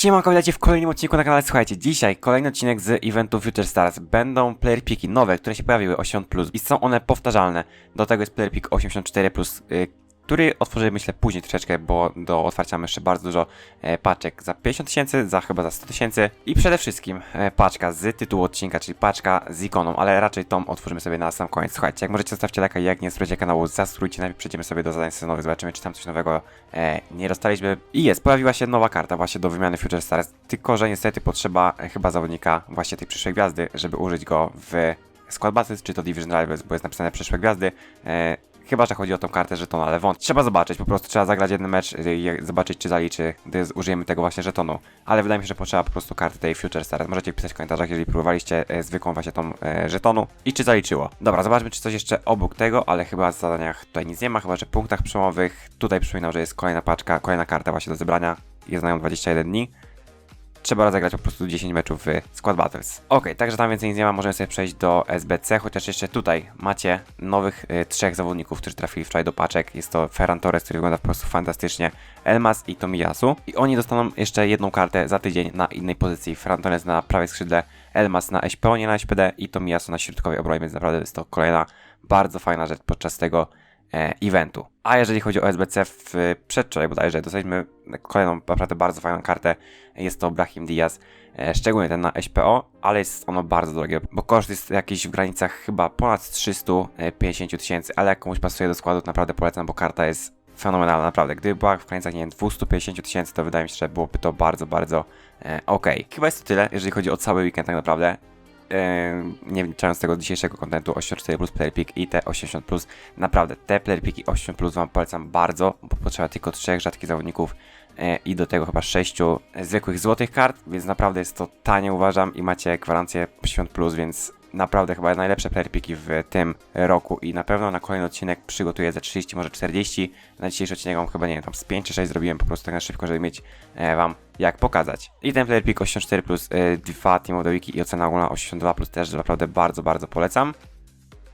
Siemanko, witajcie w kolejnym odcinku na kanale. Słuchajcie, dzisiaj kolejny odcinek z eventu Future Stars. Będą player piki nowe, które się pojawiły 80+, i są one powtarzalne. Do tego jest player pik 84+, y, który otworzymy myślę później troszeczkę, bo do otwarcia mamy jeszcze bardzo dużo e, paczek za 50 tysięcy, za chyba za 100 tysięcy i przede wszystkim e, paczka z tytułu odcinka, czyli paczka z ikoną, ale raczej tą otworzymy sobie na sam koniec. Słuchajcie, jak możecie zostawcie lajka, jak nie subskrybujcie kanału, zasubskrybujcie, najpierw przejdziemy sobie do zadań sezonowych, zobaczymy czy tam coś nowego e, nie dostaliśmy. I jest, pojawiła się nowa karta właśnie do wymiany Future Stars, tylko że niestety potrzeba e, chyba zawodnika właśnie tej przyszłej gwiazdy, żeby użyć go w Squad Battles, czy to Division Rivals, bo jest napisane przyszłe gwiazdy. Chyba, że chodzi o tą kartę żetonu, ale wątpię. Trzeba zobaczyć, po prostu trzeba zagrać jeden mecz i zobaczyć, czy zaliczy, gdy użyjemy tego właśnie żetonu. Ale wydaje mi się, że potrzeba po prostu karty tej Future Stars. Możecie pisać w komentarzach, jeżeli próbowaliście e, zwykłą właśnie tą e, żetonu i czy zaliczyło. Dobra, zobaczmy, czy coś jeszcze obok tego, ale chyba w zadaniach tutaj nic nie ma, chyba, że punktach przełomowych. Tutaj przypominam, że jest kolejna paczka, kolejna karta właśnie do zebrania. Jest na nią 21 dni trzeba rozegrać po prostu 10 meczów w Squad Battles. Ok, także tam więcej nic nie ma, możemy sobie przejść do SBC, chociaż jeszcze tutaj macie nowych y, trzech zawodników, którzy trafili wczoraj do paczek. Jest to Ferran Torres, który wygląda po prostu fantastycznie, Elmas i Tomiyasu. I oni dostaną jeszcze jedną kartę za tydzień na innej pozycji. Ferran Torres na prawej skrzydle, Elmas na SPO, nie na SPD i Tomiyasu na środkowej obronie, więc naprawdę jest to kolejna bardzo fajna rzecz podczas tego eventu. A jeżeli chodzi o SBC, w przedwczoraj bodajże dostaliśmy kolejną naprawdę bardzo fajną kartę. Jest to Brahim Diaz, e, szczególnie ten na SPO, ale jest ono bardzo drogie, bo koszt jest jakiś w granicach chyba ponad 350 tysięcy, ale jak komuś pasuje do składu, to naprawdę polecam, bo karta jest fenomenalna, naprawdę. Gdyby była w granicach, nie wiem, 250 tysięcy, to wydaje mi się, że byłoby to bardzo, bardzo e, ok. Chyba jest to tyle, jeżeli chodzi o cały weekend tak naprawdę. Nie wliczając tego dzisiejszego kontentu 84 plus player pick i te 80 plus naprawdę te player picki 80 plus wam polecam bardzo bo potrzeba tylko trzech rzadkich zawodników e, i do tego chyba sześciu zwykłych złotych kart więc naprawdę jest to tanie uważam i macie gwarancję 80 plus więc naprawdę chyba najlepsze player picki w tym roku i na pewno na kolejny odcinek przygotuję za 30 może 40 na dzisiejszy odcinek mam chyba nie wiem tam z 5 czy 6 zrobiłem po prostu tak na szybko żeby mieć e, wam jak pokazać. I ten player pick 84 plus y, dwa Team of the Week i ocena ogólna 82 plus też naprawdę bardzo, bardzo polecam.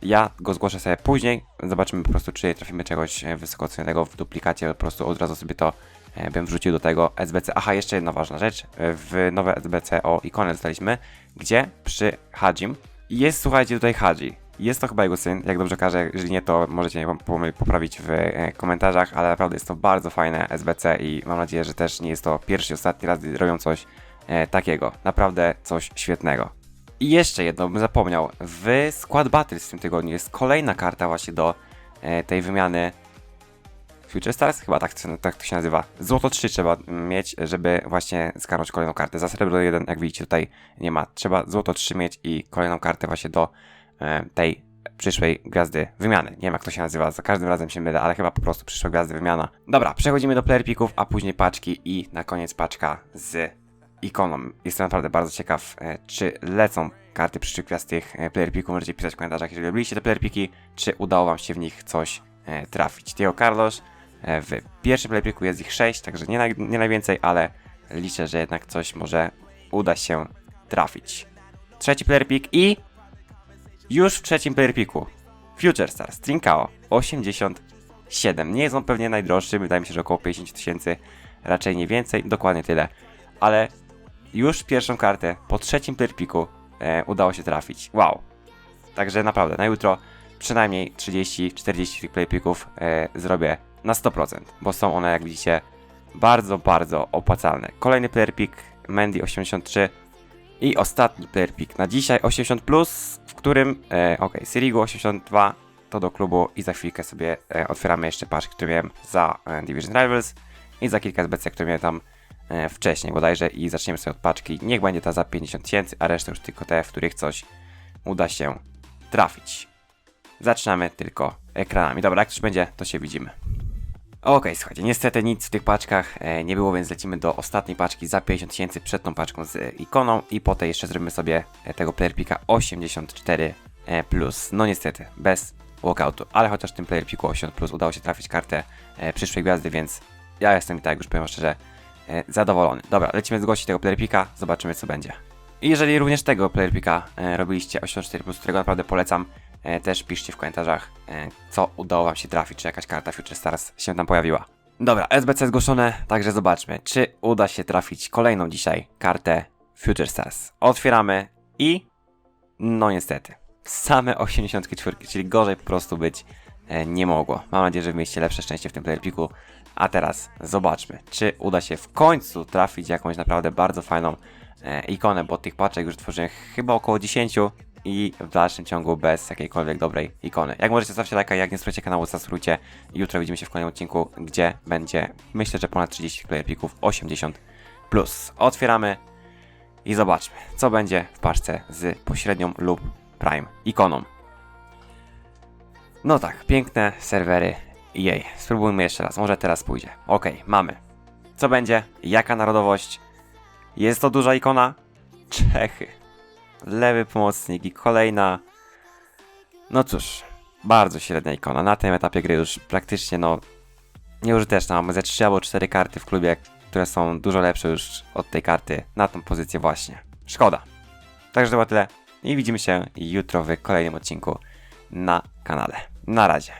Ja go zgłoszę sobie później, zobaczymy po prostu czy trafimy czegoś e, wysoko ocenionego w duplikacie, po prostu od razu sobie to e, bym wrzucił do tego SBC. Aha, jeszcze jedna ważna rzecz, E, w nowe SBC o ikonę dostaliśmy, gdzie przy Hadzim jest, słuchajcie, tutaj Hadzi. Jest to chyba jego syn, jak dobrze każę, jeżeli nie, to możecie mnie poprawić w e, komentarzach, ale naprawdę jest to bardzo fajne SBC i mam nadzieję, że też nie jest to pierwszy ostatni raz, gdy robią coś e, takiego. Naprawdę coś świetnego. I jeszcze jedno, bym zapomniał. W Squad Battles w tym tygodniu jest kolejna karta właśnie do e, tej wymiany Future Stars, chyba tak, tak to się nazywa. Złoto 3 trzeba mieć, żeby właśnie zgarnąć kolejną kartę. Za srebro 1, jak widzicie tutaj nie ma. Trzeba złoto 3 mieć i kolejną kartę właśnie do e, tej przyszłej gwiazdy wymiany. Nie wiem jak to się nazywa, za każdym razem się mylę, ale chyba po prostu przyszła gwiazdy wymiana. Dobra, przechodzimy do player picków, a później paczki i na koniec paczka z ikoną. Jestem naprawdę bardzo ciekaw, e, czy lecą karty przyszłych gwiazd tych e, player picków. Możecie pisać w komentarzach, jeżeli robiliście te player picki, czy udało wam się w nich coś e, trafić. Diego Carlos, w pierwszym player picku jest ich 6, także nie, naj, nie najwięcej, ale liczę, że jednak coś może uda się trafić. Trzeci player pick i już w trzecim player picku Future Stars Trinkao 87. Nie jest on pewnie najdroższy, wydaje mi się, że około 50 tysięcy, raczej nie więcej, dokładnie tyle. Ale już pierwszą kartę po trzecim player picku e, udało się trafić. Wow. Także naprawdę, na jutro przynajmniej 30-40 tych player picków e, zrobię na 100%, bo są one, jak widzicie, bardzo, bardzo opłacalne. Kolejny player pick Mandy 83 i ostatni player pick na dzisiaj 80, w którym, e, ok, Sirigu 82 to do klubu i za chwilkę sobie e, otwieramy jeszcze paczki, które miałem za e, Division Rivals i za kilka SBC, które miałem tam e, wcześniej bodajże i zaczniemy sobie od paczki. Niech będzie ta za 50 tysięcy, a reszta już tylko te, w których coś uda się trafić. Zaczynamy tylko ekranami. Dobra, jak już będzie, to się widzimy. Okej, słuchajcie, niestety nic w tych paczkach e, nie było, więc lecimy do ostatniej paczki za 50 tysięcy przed tą paczką z e, ikoną i potem jeszcze zrobimy sobie e, tego player picka 84 e, plus. No niestety, bez walkoutu, ale chociaż w tym player picku 80 plus udało się trafić kartę e, przyszłej gwiazdy, więc ja jestem i tak już powiem szczerze e, zadowolony. Dobra, lecimy zgłosić tego player picka, zobaczymy co będzie. I jeżeli również tego player picka e, robiliście 84 plus, którego naprawdę polecam, też piszcie w komentarzach, e, co udało wam się trafić, czy jakaś karta Future Stars się tam pojawiła. Dobra, SBC zgłoszone, także zobaczmy, czy uda się trafić kolejną dzisiaj kartę Future Stars. Otwieramy i... No niestety, same 84, czyli gorzej po prostu być e, nie mogło. Mam nadzieję, że mieliście lepsze szczęście w tym playerpiku. A teraz zobaczmy, czy uda się w końcu trafić jakąś naprawdę bardzo fajną e, ikonę, bo tych paczek już tworzyłem chyba około 10 i w dalszym ciągu bez jakiejkolwiek dobrej ikony. Jak możecie zostawcie lajka, jak nie słuchacie kanału, zasubskrybujcie. Jutro widzimy się w kolejnym odcinku, gdzie będzie, myślę, że ponad 30 playerpików 80+. Plus. Otwieramy i zobaczmy, co będzie w paczce z pośrednią lub prime ikoną. No tak, piękne serwery jej. Spróbujmy jeszcze raz, może teraz pójdzie. Okej, mamy. Co będzie? Jaka narodowość? Jest to duża ikona? Czechy. Lewy pomocnik i kolejna. No cóż, bardzo średnia ikona. Na tym etapie gry już praktycznie no nieużyteczna. Mamy ze 3 albo 4 karty w klubie, które są dużo lepsze już od tej karty na tą pozycję właśnie. Szkoda. Także to było tyle i widzimy się jutro w kolejnym odcinku na kanale. Na razie.